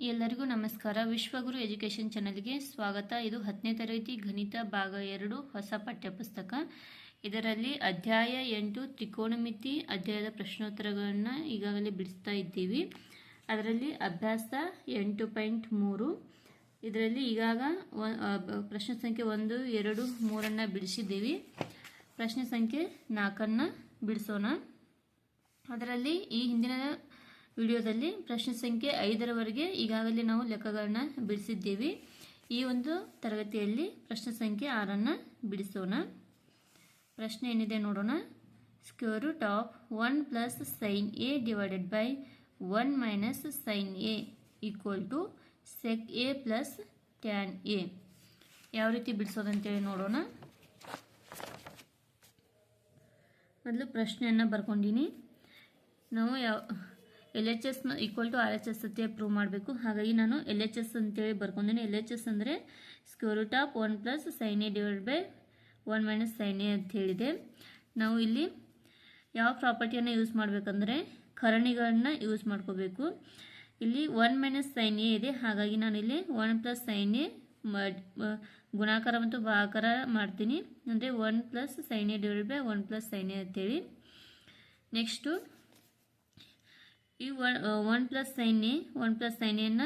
ಎಲ್ಲರಿಗೂ ನಮಸ್ಕಾರ. ವಿಶ್ವಗುರು ಎಜುಕೇಷನ್ ಚಾನಲ್ಗೆ ಸ್ವಾಗತ. ಇದು ಹತ್ತನೇ ತರಗತಿ ಗಣಿತ ಭಾಗ ಎರಡು ಹೊಸ ಪಠ್ಯಪುಸ್ತಕ. ಇದರಲ್ಲಿ ಅಧ್ಯಾಯ ಎಂಟು ತ್ರಿಕೋಣಮಿತಿ ಅಧ್ಯಾಯದ ಪ್ರಶ್ನೋತ್ತರಗಳನ್ನು ಈಗಾಗಲೇ ಬಿಡಿಸ್ತಾ ಇದ್ದೀವಿ. ಅದರಲ್ಲಿ ಅಭ್ಯಾಸ ಎಂಟು ಪಾಯಿಂಟ್ ಮೂರು. ಇದರಲ್ಲಿ ಈಗಾಗ ಪ್ರಶ್ನೆ ಸಂಖ್ಯೆ ಒಂದು, ಎರಡು, ಮೂರನ್ನು ಬಿಡಿಸಿದ್ದೀವಿ. ಪ್ರಶ್ನೆ ಸಂಖ್ಯೆ ನಾಲ್ಕನ್ನು ಬಿಡಿಸೋಣ. ಅದರಲ್ಲಿ ಈ ಹಿಂದಿನ ವಿಡಿಯೋದಲ್ಲಿ ಪ್ರಶ್ನೆ ಸಂಖ್ಯೆ ಐದರವರೆಗೆ ಈಗಾಗಲೇ ನಾವು ಲೆಕ್ಕಗಳನ್ನ ಬಿಡಿಸಿದ್ದೀವಿ. ಈ ಒಂದು ತರಗತಿಯಲ್ಲಿ ಪ್ರಶ್ನೆ ಸಂಖ್ಯೆ ಆರನ್ನು ಬಿಡಿಸೋಣ. ಪ್ರಶ್ನೆ ಏನಿದೆ ನೋಡೋಣ. Square root of one plus sine A divided by one minus sine A equal to sec A plus tan A. ಯಾವ ರೀತಿ ಬಿಡಿಸೋದಂತೇಳಿ ನೋಡೋಣ. ಮೊದಲು ಪ್ರಶ್ನೆಯನ್ನು ಬರ್ಕೊಂಡಿನಿ. ನಾವು ಯಾವ L H S equal to R H S ಅಂತ ಪ್ರೂವ್ ಮಾಡಬೇಕು. ಹಾಗಾಗಿ ನಾನು ಎಲ್ ಎಚ್ ಎಸ್ ಅಂತೇಳಿ ಬರ್ಕೊಂಡಿನಿ. ಎಲ್ ಎಚ್ ಎಸ್ ಅಂದರೆ square root of one plus sine A divide by one minus sine A ಅಂತ ಹೇಳಿದೆ. ನಾವು ಇಲ್ಲಿ ಯಾವ ಪ್ರಾಪರ್ಟಿಯನ್ನು ಯೂಸ್ ಮಾಡಬೇಕಂದ್ರೆ ಕರಣಿಗಳನ್ನ ಯೂಸ್ ಮಾಡ್ಕೋಬೇಕು. ಇಲ್ಲಿ ಒನ್ ಮೈನಸ್ ಸೈನ್ ಎ ಇದೆ. ಹಾಗಾಗಿ ನಾನು ಇಲ್ಲಿ ಒನ್ ಪ್ಲಸ್ ಸೈನ್ ಎ ಗುಣಾಕಾರ ಮತ್ತು ಭಾಗಾಕಾರ ಮಾಡ್ತೀನಿ. ಅಂದರೆ one plus sine A divide by one plus sine A ಅಂತೇಳಿ. ನೆಕ್ಸ್ಟು ಈ one plus sine A, one plus sine ಎನ್ನ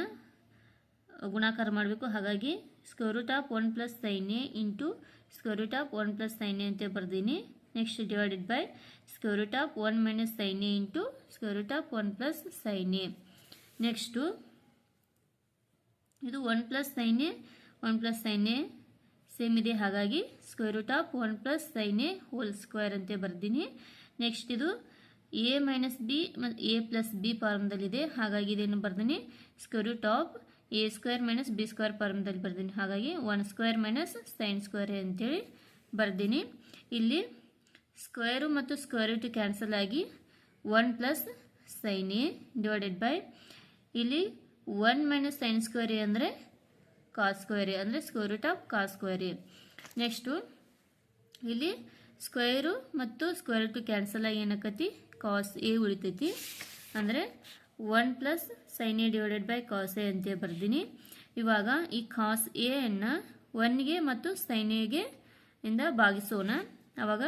ಗುಣಾಕಾರ ಮಾಡಬೇಕು. ಹಾಗಾಗಿ square root of one plus sine A into square root of one plus sine A ಅಂತ ಬರ್ದೀನಿ. Next divided by square root of one minus sine A into square root of one plus sine A next ಇದು one plus sine A one plus sine A same ಇದೆ. ಹಾಗಾಗಿ square root of one plus sine A whole square ಅಂತ ಬರ್ದೀನಿ. Next ಇದು A minus B A plus B ಫಾರ್ಮ್ದಲ್ಲಿದೆ ಹಾಗಾಗಿ ಇದೇನು ಬರ್ದೀನಿ? Square root of A square minus B square ಫಾರ್ಮ್ದಲ್ಲಿ ಬರ್ದೀನಿ. ಹಾಗಾಗಿ one square minus sine square ಅಂತೇಳಿ ಬರ್ದೀನಿ. ಇಲ್ಲಿ ಸ್ಕ್ವೇರು ಮತ್ತು ಸ್ಕ್ವೇರ್ ರೂಟ್ ಕ್ಯಾನ್ಸಲ್ ಆಗಿ one plus sine A divided by ಇಲ್ಲಿ one minus sine square A ಅಂದರೆ ಕಾಸ್ ಸ್ಕ್ವೇರ್ ಎ ಅಂದರೆ square root of cos square A next ಇಲ್ಲಿ ಸ್ಕ್ವೇರು ಮತ್ತು ಸ್ಕ್ವೇರ್ ರೂಟ್ ಕ್ಯಾನ್ಸಲ್ ಆಗಿ ಏನಕ್ಕತಿ? ಕಾಸ್ ಎ ಉಳಿತೈತಿ. ಅಂದರೆ one plus sine A divided by cos A ಅಂತ ಬರ್ದೀನಿ. ಇವಾಗ ಈ ಕಾಸ್ ಎ ಅನ್ನು ಒನ್ಗೆ ಮತ್ತು ಸೈನ್ ಎಗೆ ಇಂದ ಭಾಗಿಸೋಣ. ಅವಾಗ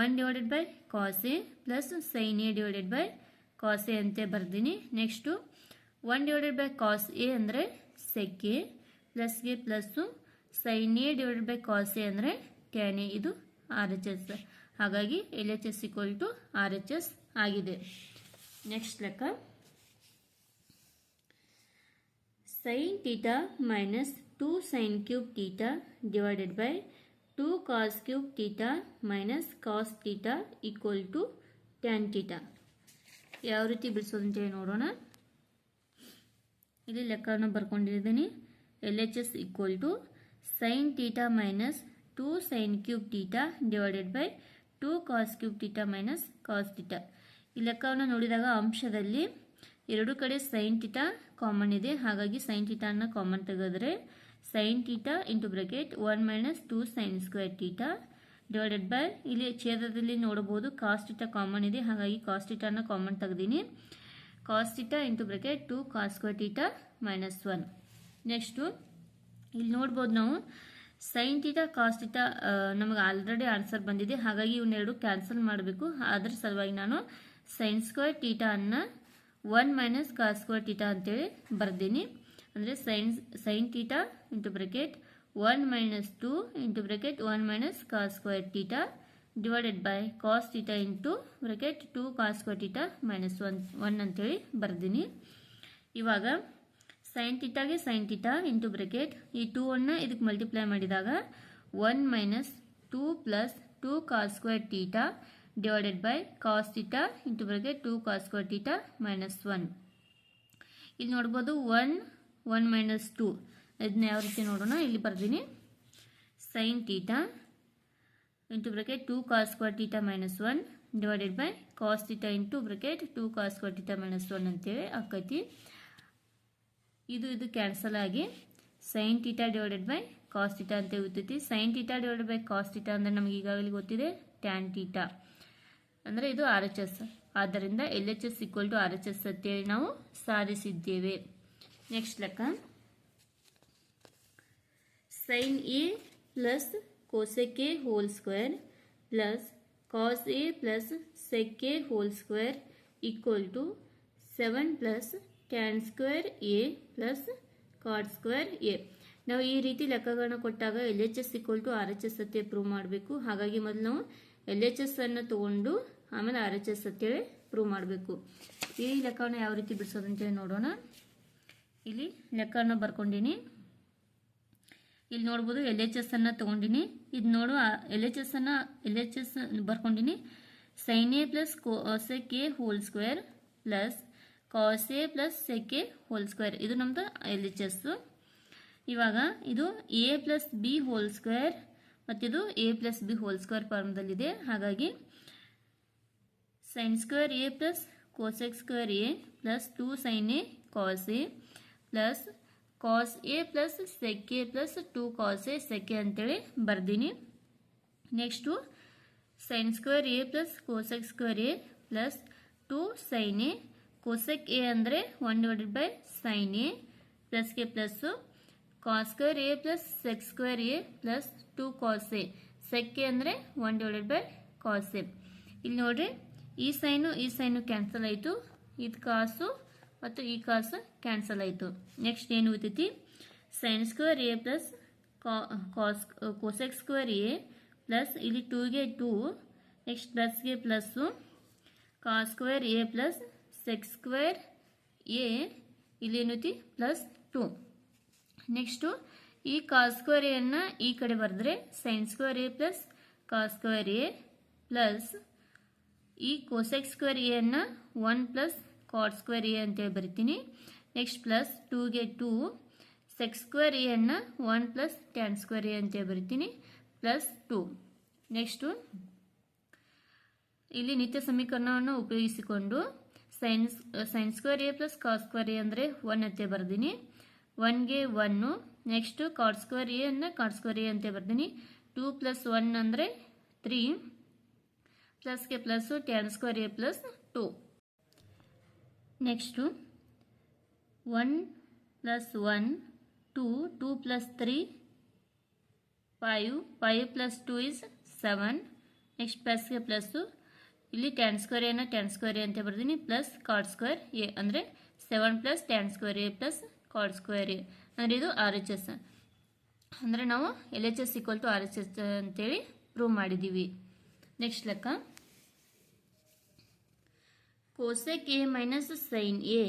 one divided by cos A plus sine A divided by cos A ಅಂತ ಬರ್ದೀನಿ. Next one divided by cos A ಅಂದರೆ sec A ಪ್ಲಸ್ಗೆ plus sine A divided by cos A ಅಂದರೆ ಟ್ಯಾನ್ ಎ ಇದು ಆರ್ ಎಚ್ ಎಸ್ ಹಾಗಾಗಿ L H S equal to R H S ಆಗಿದೆ. Next ಲೆಕ್ಕ. Sine theta minus two sine cube theta divided by two cos cube theta minus cos theta equal to tan theta ಯಾವ ರೀತಿ ಬಿಡಿಸೋದು ಅಂತೇಳಿ ನೋಡೋಣ. ಇಲ್ಲಿ ಲೆಕ್ಕವನ್ನು ಬರ್ಕೊಂಡಿದ್ದೀನಿ. L H S equal to sine theta minus two sine cube theta divided by two cos cube theta minus cos theta ಈ ಲೆಕ್ಕವನ್ನು ನೋಡಿದಾಗ ಅಂಶದಲ್ಲಿ ಎರಡು ಕಡೆ ಸೈನ್ ಕಾಮನ್ ಇದೆ. ಹಾಗಾಗಿ ಸೈನ್ ಕಾಮನ್ ತೆಗೆದ್ರೆ sine into bracket one minus two sine square theta divided by ಇಲ್ಲಿ ಛೇದದಲ್ಲಿ ನೋಡಬಹುದು ಕಾಸ್ಟಿಟಾ ಕಾಮನ್ ಇದೆ. ಹಾಗಾಗಿ ಕಾಸ್ಟಿಟಾನ common ತೆಗ್ದೀನಿ. Cos theta into bracket two square theta minus one next ಇಲ್ಲಿ ನೋಡ್ಬೋದು ನಾವು ಸೈನ್ ಟೀಟಾ ಕಾಸ್ ಟೀಟಾ ನಮಗೆ ಆಲ್ರೆಡಿ ಆನ್ಸರ್ ಬಂದಿದೆ. ಹಾಗಾಗಿ ಇವನ್ನೆರಡು ಕ್ಯಾನ್ಸಲ್ ಮಾಡಬೇಕು. ಅದ್ರ ಸಲುವಾಗಿ ನಾನು ಸೈನ್ ಸ್ಕ್ವೇರ್ ಟೀಟಾ ಅನ್ನ one minus cos square theta ಅಂತೇಳಿ ಬರ್ದೀನಿ. ಅಂದರೆ sine sine theta into bracket one minus two into bracket one minus cos square theta divided by cos theta into bracket two cos square theta minus one one ಅಂತೇಳಿ ಬರ್ದೀನಿ. ಇವಾಗ sine ಟೀಟಾಗೆ sine theta into bracket ಈ two ಅನ್ನ ಇದಕ್ಕೆ multiply ಮಾಡಿದಾಗ one minus two plus two cos square theta divided by cos theta into bracket two cos square theta minus one ಇಲ್ಲಿ ನೋಡ್ಬೋದು ಒನ್ ಒನ್ ಮೈನಸ್ ಟೂ ಇದನ್ನ ಯಾವ ರೀತಿ ನೋಡೋಣ? ಇಲ್ಲಿ ಬರ್ತೀನಿ sine theta into bracket two cos square theta minus one divided by cos theta into bracket two cos square theta minus one ಅಂತೇಳಿ ಆಕೈತಿ. ಇದು ಇದು ಕ್ಯಾನ್ಸಲ್ ಆಗಿ sine theta divided by cos theta ಅಂತ ಉಳಿತೈತಿ sine theta divided by cos theta ಅಂದರೆ ನಮಗೆ ಈಗಾಗಲೇ ಗೊತ್ತಿದೆ ಟ್ಯಾನ್ ಟೀಟಾ ಅಂದರೆ ಇದು ಆರ್ ಎಚ್ ಎಸ್ ಆದ್ದರಿಂದ L H S equal to R H S ಅಂತೇಳಿ ನಾವು ಸಾಧಿಸಿದ್ದೇವೆ ನೆಕ್ಸ್ಟ್ ಲೆಕ್ಕ. Sine A plus cosec whole square plus cos A plus sec A whole square equal to seven plus tan square A plus cot square A ನಾವು ಈ ರೀತಿ ಲೆಕ್ಕಗಳನ್ನ ಕೊಟ್ಟಾಗ L H S equal to R H S ಅತ್ತೆ prove ಮಾಡಬೇಕು. ಹಾಗಾಗಿ ಮೊದಲು ನಾವು ಎಲ್ ಎಚ್ ಎಸ್ ಅನ್ನು ತಗೊಂಡು ಆಮೇಲೆ ಆರ್ ಎಚ್ ಎಸ್ ಅಂತೇಳಿ ಪ್ರೂವ್ ಮಾಡಬೇಕು. ಈ ಲೆಕ್ಕವನ್ನು ಯಾವ ರೀತಿ ಬಿಡಿಸೋದು ಅಂತೇಳಿ ನೋಡೋಣ. ಇಲ್ಲಿ ಲೆಕ್ಕವನ್ನು ಬರ್ಕೊಂಡಿನಿ. ಇಲ್ಲಿ ನೋಡ್ಬೋದು ಎಲ್ ಎಚ್ ಎಸ್ ಅನ್ನು ತೊಗೊಂಡಿನಿ. ಇದು ನೋಡು ಎಲ್ ಎಚ್ ಎಸ್ ಅನ್ನು L H S ಬರ್ಕೊಂಡಿನಿ. Sine A plus cosec A whole square plus cos A plus sec A whole square ಇದು ನಮ್ಮದು ಎಲ್ ಎಚ್ ಎಸ್ ಇವಾಗ ಇದು A plus B whole square ಮತ್ತಿದು A plus B whole square ಫಾರ್ಮ್ದಲ್ಲಿದೆ ಹಾಗಾಗಿ sine square A plus cosec square A plus two sine A cos A plus cos A plus sec A plus two cos A sec A ಅಂತೇಳಿ ಬರ್ದೀನಿ next sine square A plus cosec square A plus two sine A cosec A ಅಂದರೆ one divided by sine A ಪ್ಲಸ್ಗೆ plus cos square A plus sec square A plus two cos A sec A ಅಂದರೆ one divided by cos A ಇಲ್ಲಿ ನೋಡ್ರಿ ಈ sign ಈ sign cancel ಆಯಿತು. ಇದು ಕಾಸು ಮತ್ತು ಈ ಕಾಸು ಕ್ಯಾನ್ಸಲ್ ಆಯಿತು. ನೆಕ್ಸ್ಟ್ ಏನು ಉಳಿತೈತಿ sine square A plus cos cosec square A plus ಇಲ್ಲಿ ಟೂಗೆ two next ಪ್ಲಸ್ಗೆ plus cos square A plus secs square A ಇಲ್ಲಿ ಏನೈತಿ ಪ್ಲಸ್ ಟು ನೆಕ್ಸ್ಟು ಈ ಕಾಸ್ ಸ್ಕ್ವೇರ್ ಎನ್ನು ಈ ಕಡೆ ಬರೆದ್ರೆ sine square A plus cos square A plus ಈ ಕೋಸೆಕ್ ಸ್ಕ್ವೇರ್ ಎನ್ನು one plus cot square A ಅಂತೇಳಿ ಬರಿತೀನಿ. ನೆಕ್ಸ್ಟ್ ಪ್ಲಸ್ ಟೂಗೆ ಟೂ ಸೆಕ್ ಸ್ಕ್ವೇರ್ ಎನ್ನು one plus tan square A ಅಂತೇಳಿ ಬರಿತೀನಿ. ಪ್ಲಸ್ ಟೂ ನೆಕ್ಸ್ಟು ಇಲ್ಲಿ ನಿತ್ಯ ಸಮೀಕರಣವನ್ನು ಉಪಯೋಗಿಸಿಕೊಂಡು sines sine square A plus cos square A ಅಂದರೆ ಒನ್ ಅಂತ ಬರ್ದೀನಿ. ಒನ್ಗೆ ಒನ್ನು ನೆಕ್ಸ್ಟು ಕಾಡ್ ಸ್ಕ್ವೇರ್ ಎ ಅನ್ನು ಕಾಡ್ ಸ್ಕ್ವೇರ್ ಎ ಅಂತ ಬರ್ದೀನಿ. ಟೂ ಪ್ಲಸ್ ಒನ್ ಅಂದರೆ three ಪ್ಲಸ್ಗೆ plus tan square A plus two next one plus one two two plus three five five plus two is seven next ಪ್ಲಸ್ಗೆ plus ಇಲ್ಲಿ tan square ಎನ tan square A ಅಂತ ಬರ್ತೀನಿ plus cot square A ಅಂದರೆ seven plus tan square A plus cot square A ಅಂದರೆ ಇದು R H S ಅಂದರೆ ನಾವು L H S equal to R H S ಅಂತೇಳಿ ಪ್ರೂವ್ ಮಾಡಿದ್ದೀವಿ ನೆಕ್ಸ್ಟ್ ಲೆಕ್ಕ. Cosec A minus sine A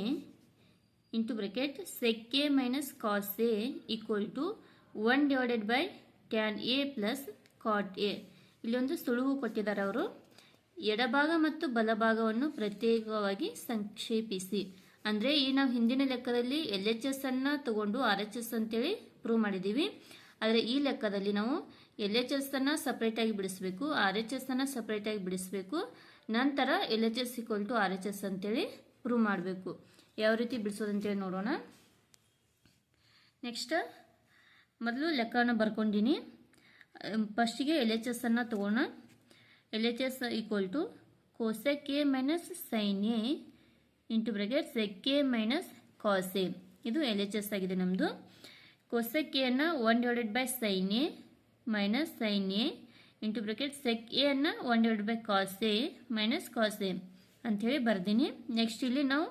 into bracket sec A minus cos A equal to one divided by tan A plus cot A ಇಲ್ಲೊಂದು ಸುಳುವು ಕೊಟ್ಟಿದ್ದಾರೆ ಅವರು. ಎಡಭಾಗ ಮತ್ತು ಬಲಭಾಗವನ್ನು ಪ್ರತ್ಯೇಕವಾಗಿ ಸಂಕ್ಷೇಪಿಸಿ. ಅಂದರೆ ಈ ನಾವು ಹಿಂದಿನ ಲೆಕ್ಕದಲ್ಲಿ ಎಲ್ ಎಚ್ ಎಸ್ ಅನ್ನು ತಗೊಂಡು ಆರ್ ಎಚ್ ಎಸ್ ಅಂತೇಳಿ ಪ್ರೂವ್ ಮಾಡಿದ್ದೀವಿ ಆದರೆ ಈ ಲೆಕ್ಕದಲ್ಲಿ ನಾವು ಎಲ್ ಎಚ್ ಎಸ್ ಅನ್ನು ಸಪ್ರೇಟಾಗಿ ಬಿಡಿಸ್ಬೇಕು ಆರ್ ಎಚ್ ಎಸ್ ಅನ್ನು ಸಪ್ರೇಟಾಗಿ ಬಿಡಿಸ್ಬೇಕು. ನಂತರ L H S equal to R H S ಅಂತೇಳಿ ಪ್ರೂವ್ ಮಾಡಬೇಕು. ಯಾವ ರೀತಿ ಬಿಡಿಸೋದಂತೇಳಿ ನೋಡೋಣ. ನೆಕ್ಸ್ಟ್ ಮೊದಲು ಲೆಕ್ಕವನ್ನು ಬರ್ಕೊಂಡಿನಿ. ಫಸ್ಟಿಗೆ ಎಲ್ ಎಚ್ ಎಸ್ ಅನ್ನು ತೊಗೋಣ. L H S equal to cosec A minus sine A into bracket sec minus cos A ಇದು ಎಲ್ ಎಚ್ ಎಸ್ ಆಗಿದೆ ನಮ್ಮದು ಕೋಸೆಕ್ ಎನ್ನು one divided by sine A minus sine A into bracket sec A ಅನ್ನು one divide by cos A minus cos A ಅಂಥೇಳಿ ಬರ್ದೀನಿ. Next ಇಲ್ಲಿ ನಾವು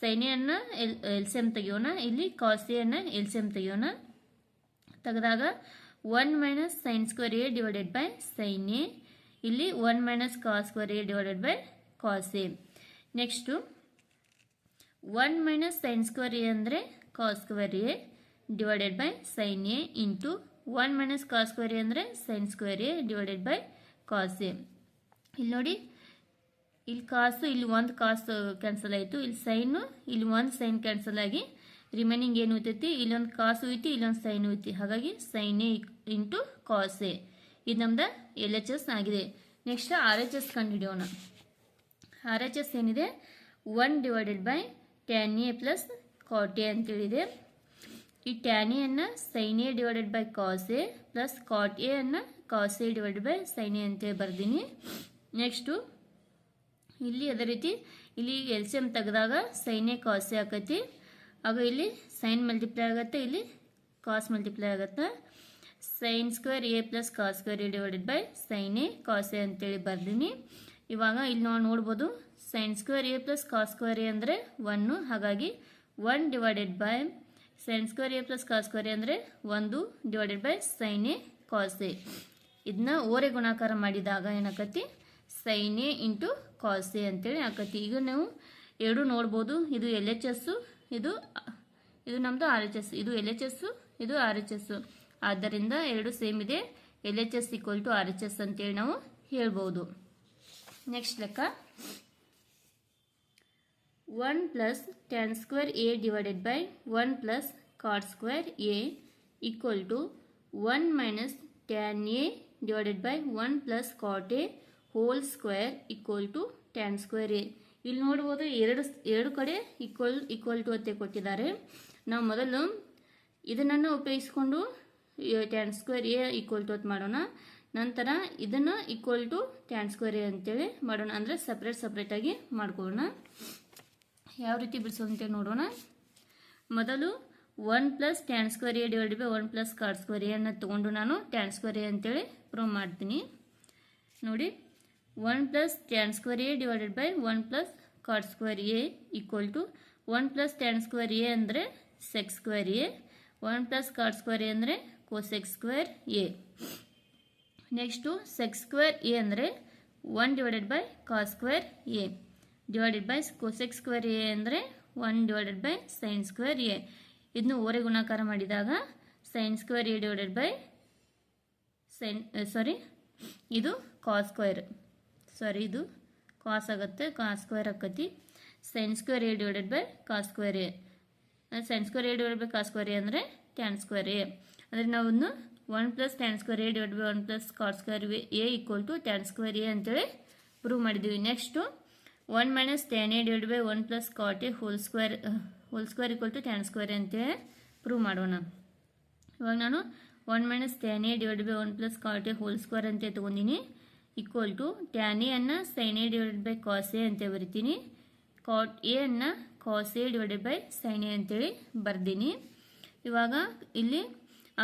sine ಎನ್ನು ಎಲ್ ಎಲ್ ಸಿ ಎಂ ತೆಗಿಯೋಣ. ಇಲ್ಲಿ ಕಾಸ್ ಸಿ ಎಂ ತೆಗಿಯೋಣ. ತೆಗೆದಾಗ one minus sine square A divided by sine A ಇಲ್ಲಿ one minus cos square A divided by cos A next one minus sine square A ಅಂದರೆ cos square A divided by sine A into one minus cos square A ಅಂದರೆ sine square A divided by cos A ಇಲ್ಲಿ ನೋಡಿ, ಇಲ್ಲಿ ಕಾಸು ಇಲ್ಲಿ ಒಂದು ಕಾಸು cancel ಆಯಿತು. ಇಲ್ಲಿ ಸೈನು ಇಲ್ಲಿ ಒಂದು ಸೈನ್ ಕ್ಯಾನ್ಸಲ್ ಆಗಿ ರಿಮೈನಿಂಗ್ ಏನು ಉಯ್ತೈತಿ ಇಲ್ಲೊಂದು ಕಾಸು ಉಳಿತಿ ಇಲ್ಲೊಂದು ಸೈನ್ ಉಳಿತಿ. ಹಾಗಾಗಿ sine A into cos A ಇದು ನಮ್ದು ಎಲ್ ಎಚ್ ಎಸ್ ಆಗಿದೆ. ನೆಕ್ಸ್ಟ್ ಆರ್ ಎಚ್ ಎಸ್ ಕಂಡುಹಿಡಿಯೋಣ. ಆರ್ ಎಚ್ ಎಸ್ ಏನಿದೆ? One divided by tan A plus cot ಅಂತೇಳಿದೆ. ಈ ಟ್ಯಾನ್ ಎನ್ನು sine A divided by cos A plus cot A ಅನ್ನು cos A divided by sine A ಅಂತೇಳಿ ಬರ್ದೀನಿ. Next ಇಲ್ಲಿ ಅದೇ ರೀತಿ, ಇಲ್ಲಿ ಎಲ್ ಸಿ ಎಂ ತೆಗೆದಾಗ ಸೈನ್ ಎ ಕಾಸ್ ಎ ಆಕೈತಿ. ಆಗ ಇಲ್ಲಿ ಸೈನ್ ಮಲ್ಟಿಪ್ಲೈ ಆಗುತ್ತೆ, ಇಲ್ಲಿ ಕಾಸ್ ಮಲ್ಟಿಪ್ಲೈ ಆಗುತ್ತೆ. Sine square A plus cos square A divided by sine A cos A ಅಂತೇಳಿ ಬರ್ದೀನಿ. ಇವಾಗ ಇಲ್ಲಿ ನಾವು ನೋಡ್ಬೋದು sine square A plus cos square A ಅಂದರೆ ಒನ್ನು ಹಾಗಾಗಿ one divided by sine square A plus cos square ಅಂದರೆ ಒಂದು divided by sine A cos A ಇದನ್ನ ಓರೆ ಗುಣಾಕಾರ ಮಾಡಿದಾಗ ಏನಾಕತಿ sine A into cos A ಅಂತೇಳಿ ಆಕತಿ ಈಗ ನಾವು ಎರಡು ನೋಡ್ಬೋದು. ಇದು ಎಲ್ ಎಚ್ ಎಸ್ಸು ಇದು ಇದು ನಮ್ಮದು ಆರ್ ಎಚ್ ಎಸ್ ಇದು ಎಲ್ ಎಚ್ ಎಸ್ಸು ಇದು ಆರ್ ಎಚ್ ಎಸ್ಸು ಆದ್ದರಿಂದ ಎರಡು ಸೇಮ್ ಇದೆ. L H S equal to R H S ಅಂತೇಳಿ ನಾವು ಹೇಳ್ಬೋದು. ನೆಕ್ಸ್ಟ್ ಲೆಕ್ಕ. One plus tan square A divided by one plus cot square A equal to one minus tan A divided by one plus cot A whole square equal to tan square A ಇಲ್ಲಿ ನೋಡ್ಬೋದು ಎರಡು ಎರಡು ಕಡೆ equal equal to ಅಂತ ಕೊಟ್ಟಿದ್ದಾರೆ. ನಾವು ಮೊದಲು ಇದನ್ನು ಉಪಯೋಗಿಸ್ಕೊಂಡು tan square A equal to ಅಂತ ಮಾಡೋಣ. ನಂತರ ಇದನ್ನು equal to tan square A ಅಂತೇಳಿ ಮಾಡೋಣ. ಅಂದರೆ ಸಪ್ರೇಟ್ ಸಪ್ರೇಟಾಗಿ ಮಾಡ್ಕೊಳ್ಳೋಣ. ಯಾವ ರೀತಿ ಬಿಡಿಸೋದಂತೆ ನೋಡೋಣ. ಮೊದಲು one plus tan square A divide by one plus cot square A ಅನ್ನು ತೊಗೊಂಡು ನಾನು ಟ್ಯಾನ್ ಸ್ಕ್ವೇರ್ ಎ ಅಂತೇಳಿ ಪ್ರೂವ್ ಮಾಡ್ತೀನಿ. ನೋಡಿ one plus tan square A divided by one plus cot square A equal to one plus tan square A ಅಂದರೆ sec square A one plus cot square A ಅಂದರೆ cosec square A next sec square A ಅಂದರೆ one divided by cos square A divided by cosec square A ಅಂದರೆ one divided by sine square A ಇದನ್ನು ಓರೆ ಗುಣಾಕಾರ ಮಾಡಿದಾಗ sine square A divided by sine sorry ಇದು cos square sorry ಇದು cos ಆಗುತ್ತೆ cos square ಆಕತಿ. Sine square A divided by cos square A sine square A divide by cos square A ಅಂದರೆ tan square A ಅಂದರೆ ನಾವು one plus tan square A divide by one plus cos square A equal to tan square A ಅಂತೇಳಿ prove ಮಾಡಿದ್ದೀವಿ next one minus tan A divide by one plus cot A whole square whole square equal to tan square ಅಂತೇಳಿ prove ಮಾಡೋಣ ಇವಾಗ ನಾನು one minus tan A divide by one plus cot A whole square ಅಂತ ತೊಗೊಂಡಿನಿ. Equal to tan A ಅನ್ನು sine A divide by cos A ಅಂತ ಬರಿತೀನಿ. Cot A ಅನ್ನು cos A divided by sine A ಅಂತೇಳಿ ಬರ್ದೀನಿ. ಇವಾಗ ಇಲ್ಲಿ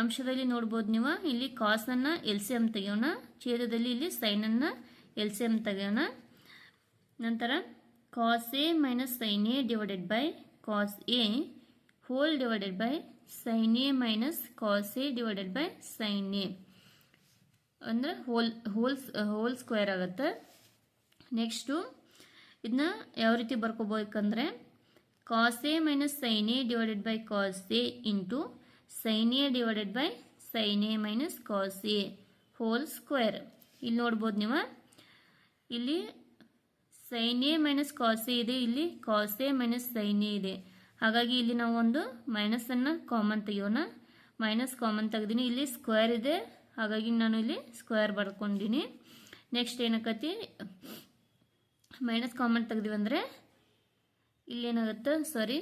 ಅಂಶದಲ್ಲಿ ನೋಡ್ಬೋದು ನೀವು. ಇಲ್ಲಿ ಕಾಸನ್ನು ಎಲ್ ಸಿ ಎಂ ತೆಗೆಯೋಣ. ಛೇದದಲ್ಲಿ ಇಲ್ಲಿ ಸೈನನ್ನು ಎಲ್ ಸಿ ಎಂ ತೆಗೆಯೋಣ. ನಂತರ cos A minus sine A divided by cos A whole divided by sine A minus cos A divided by sine A ಅಂದರೆ ಹೋಲ್ ಹೋಲ್ಸ್ ಹೋಲ್ ಸ್ಕ್ವೇರ್ ಆಗುತ್ತೆ. Next ಇದನ್ನ ಯಾವ ರೀತಿ ಬರ್ಕೋಬೇಕಂದ್ರೆ cos A minus sine A divided by cos A into sine A divided by sine A minus cos A whole square ಇಲ್ಲಿ ನೋಡ್ಬೋದು ನೀವು. ಇಲ್ಲಿ sine A minus cos A ಇದೆ, ಇಲ್ಲಿ cos A minus sine A ಇದೆ. ಹಾಗಾಗಿ ಇಲ್ಲಿ ನಾವು ಒಂದು ಮೈನಸನ್ನು ಕಾಮನ್ ತೆಗಿಯೋಣ. ಮೈನಸ್ ಕಾಮನ್ ತೆಗ್ದೀನಿ, ಇಲ್ಲಿ ಸ್ಕ್ವೇರ್ ಇದೆ. ಹಾಗಾಗಿ ನಾನು ಇಲ್ಲಿ ಸ್ಕ್ವೇರ್ ಬರ್ಕೊಂಡಿನಿ. ನೆಕ್ಸ್ಟ್ ಏನಕ್ಕತಿ ಮೈನಸ್ ಕಾಮನ್ ತೆಗ್ದಿವಂದರೆ ಇಲ್ಲಿ ಏನಾಗುತ್ತೆ ಸಾರಿ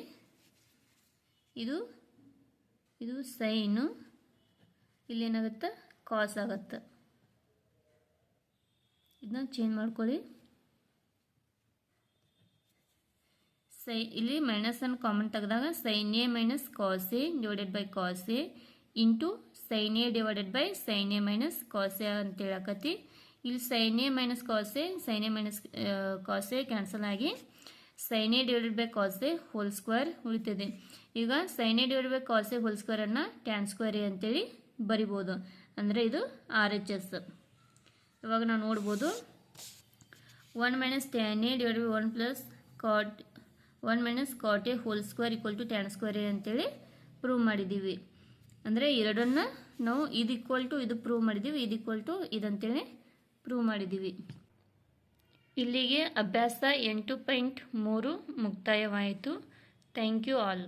ಇದು ಇದು ಸೈನು ಇಲ್ಲಿ ಏನಾಗುತ್ತೆ ಕಾಸ್ ಆಗುತ್ತೆ. ಇದನ್ನ ಚೇಂಜ್ ಮಾಡ್ಕೊಳ್ಳಿ ಸೈ ಇಲ್ಲಿ ಮೈನಸನ್ನು ಕಾಮನ್ ತೆಗೆದಾಗ sine A minus cos A divided by cos A into sine A divided by sine A minus cos A ಅಂತ ಹೇಳಕತ್ತಿ. ಇಲ್ಲಿ sine A minus cos A sine A minus cos A cancel ಆಗಿ sine A divided by cos A whole square ಉಳಿತದೆ. ಈಗ sine A divided by cos A whole ಸ್ಕ್ವೇರನ್ನು tan square A ಅಂತೇಳಿ ಬರಿಬೋದು. ಅಂದರೆ ಇದು ಆರ್ ಎಚ್ ಎಸ್ ಇವಾಗ ನಾವು ನೋಡ್ಬೋದು. One minus tan A divide by one plus cot one minus cot A whole square equal to tan square A ಅಂತೇಳಿ prove ಮಾಡಿದ್ದೀವಿ. ಅಂದರೆ ಎರಡನ್ನ ನಾವು ಇದು ಈಕ್ವಲ್ ಟು ಇದು ಪ್ರೂವ್ ಮಾಡಿದ್ದೀವಿ, ಇದು ಈಕ್ವಲ್ ಟು ಇದಂತೇಳಿ ಪ್ರೂವ್ ಮಾಡಿದ್ದೀವಿ. ಇಲ್ಲಿಗೆ ಅಭ್ಯಾಸ ಎಂಟು ಪಾಯಿಂಟ್ ಮೂರು ಮುಕ್ತಾಯವಾಯಿತು. Thank you all